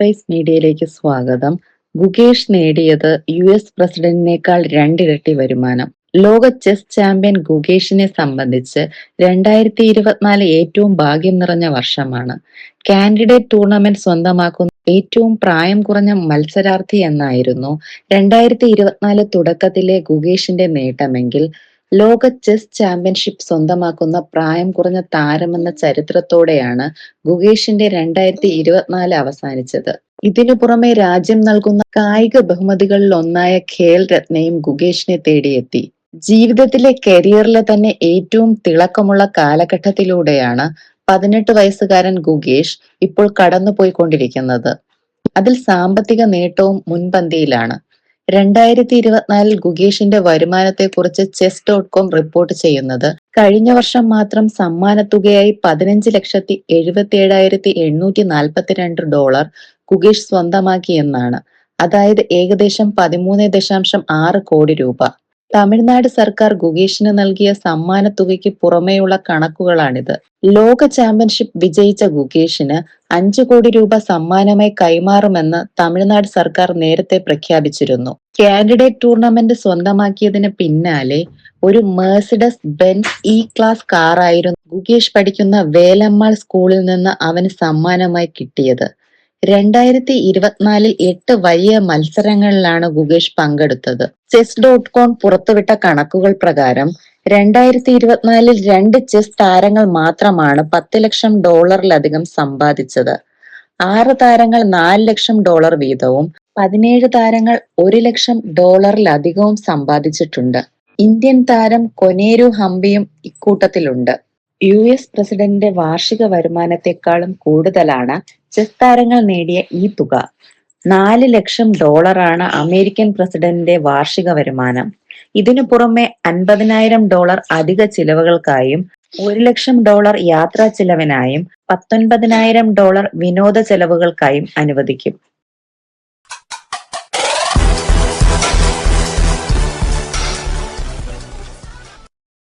Spice മീഡിയയിലേക്ക് സ്വാഗതം. ഗുകേഷ് നേടിയത് യു എസ് പ്രസിഡന്റിനേക്കാൾ രണ്ടിരട്ടി വരുമാനം. ലോക ചെസ് ചാമ്പ്യൻ ഗുകേഷിനെ സംബന്ധിച്ച് രണ്ടായിരത്തി ഇരുപത്തിനാല് ഏറ്റവും ഭാഗ്യം നിറഞ്ഞ വർഷമാണ്. കാൻഡിഡേറ്റ് ടൂർണമെന്റ് സ്വന്തമാക്കുന്ന ഏറ്റവും പ്രായം കുറഞ്ഞ മത്സരാർത്ഥി എന്നായിരുന്നു രണ്ടായിരത്തി ഇരുപത്തിനാല് തുടക്കത്തിലെ ഗുകേഷിന്റെ നേട്ടമെങ്കിൽ ലോക ചെസ് ചാമ്പ്യൻഷിപ്പ് സ്വന്തമാക്കുന്ന പ്രായം കുറഞ്ഞ താരമെന്ന ചരിത്രത്തോടെയാണ് ഗുഗേഷിന്റെ രണ്ടായിരത്തി ഇരുപത്തിനാല് അവസാനിച്ചത്. ഇതിനു പുറമെ രാജ്യം നൽകുന്ന കായിക ബഹുമതികളിൽ ഒന്നായ ഖേൽ രത്നയും ഗുകേഷിനെ തേടിയെത്തി. ജീവിതത്തിലെ കരിയറിലെ തന്നെ ഏറ്റവും തിളക്കമുള്ള കാലഘട്ടത്തിലൂടെയാണ് പതിനെട്ട് വയസ്സുകാരൻ ഗുഗേഷ് ഇപ്പോൾ കടന്നുപോയിക്കൊണ്ടിരിക്കുന്നത്. അതിൽ സാമ്പത്തിക നേട്ടവും മുൻപന്തിയിലാണ്. രണ്ടായിരത്തി ഇരുപത്തിനാലിൽ ഗുകേഷിന്റെ വരുമാനത്തെക്കുറിച്ച് ചെസ് ഡോട്ട് കോം റിപ്പോർട്ട് ചെയ്യുന്നത്. കഴിഞ്ഞ വർഷം മാത്രം സമ്മാനത്തുകയായി പതിനഞ്ച് ലക്ഷത്തി എഴുപത്തി ഏഴായിരത്തി എണ്ണൂറ്റി നാൽപ്പത്തിരണ്ട് ഡോളർ ഗുകേഷ് സ്വന്തമാക്കി എന്നാണ്. അതായത് ഏകദേശം പതിമൂന്ന് ദശാംശം ആറ് കോടി രൂപ. തമിഴ്നാട് സർക്കാർ ഗുകേഷിന് നൽകിയ സമ്മാനത്തുകയ്ക്ക് പുറമേയുള്ള കണക്കുകളാണിത്. ലോക ചാമ്പ്യൻഷിപ്പ് വിജയിച്ച ഗുകേഷിന് അഞ്ചു കോടി രൂപ സമ്മാനമായി കൈമാറുമെന്ന് തമിഴ്നാട് സർക്കാർ നേരത്തെ പ്രഖ്യാപിച്ചിരുന്നു. കാൻഡിഡേറ്റ് ടൂർണമെന്റ് സ്വന്തമാക്കിയതിന് പിന്നാലെ ഒരു മേഴ്സിഡസ് ബെൻസ് ഇ ക്ലാസ് കാറായിരുന്നു ഗുകേഷ് പഠിക്കുന്ന വേലമ്മാൾ സ്കൂളിൽ നിന്ന് അവന് സമ്മാനമായി കിട്ടിയത്. രണ്ടായിരത്തി ഇരുപത്തിനാലിൽ എട്ട് വലിയ മത്സരങ്ങളിലാണ് ഗുകേഷ് പങ്കെടുത്തത്. ചെസ് ഡോട്ട് കോം പുറത്തുവിട്ട കണക്കുകൾ പ്രകാരം രണ്ടായിരത്തി ഇരുപത്തിനാലിൽ രണ്ട് ചെസ് താരങ്ങൾ മാത്രമാണ് പത്ത് ലക്ഷം ഡോളറിലധികം സമ്പാദിച്ചത്. ആറ് താരങ്ങൾ നാല് ലക്ഷം ഡോളർ വീതവും പതിനേഴ് താരങ്ങൾ ഒരു ലക്ഷം ഡോളറിലധികവും സമ്പാദിച്ചിട്ടുണ്ട്. ഇന്ത്യൻ താരം കൊനേരു ഹംപിയും ഇക്കൂട്ടത്തിലുണ്ട്. യു എസ് പ്രസിഡന്റിന്റെ വാർഷിക വരുമാനത്തെക്കാളും കൂടുതലാണ് ചെസ് താരങ്ങൾ നേടിയ ഈ തുക. നാല് ലക്ഷം ഡോളറാണ് അമേരിക്കൻ പ്രസിഡന്റിന്റെ വാർഷിക വരുമാനം. ഇതിനു പുറമെ അൻപതിനായിരം ഡോളർ അധിക ചിലവുകൾക്കായും ഒരു ലക്ഷം ഡോളർ യാത്രാ ചിലവിനായും പത്തൊൻപതിനായിരം ഡോളർ വിനോദ ചെലവുകൾക്കായും അനുവദിക്കും.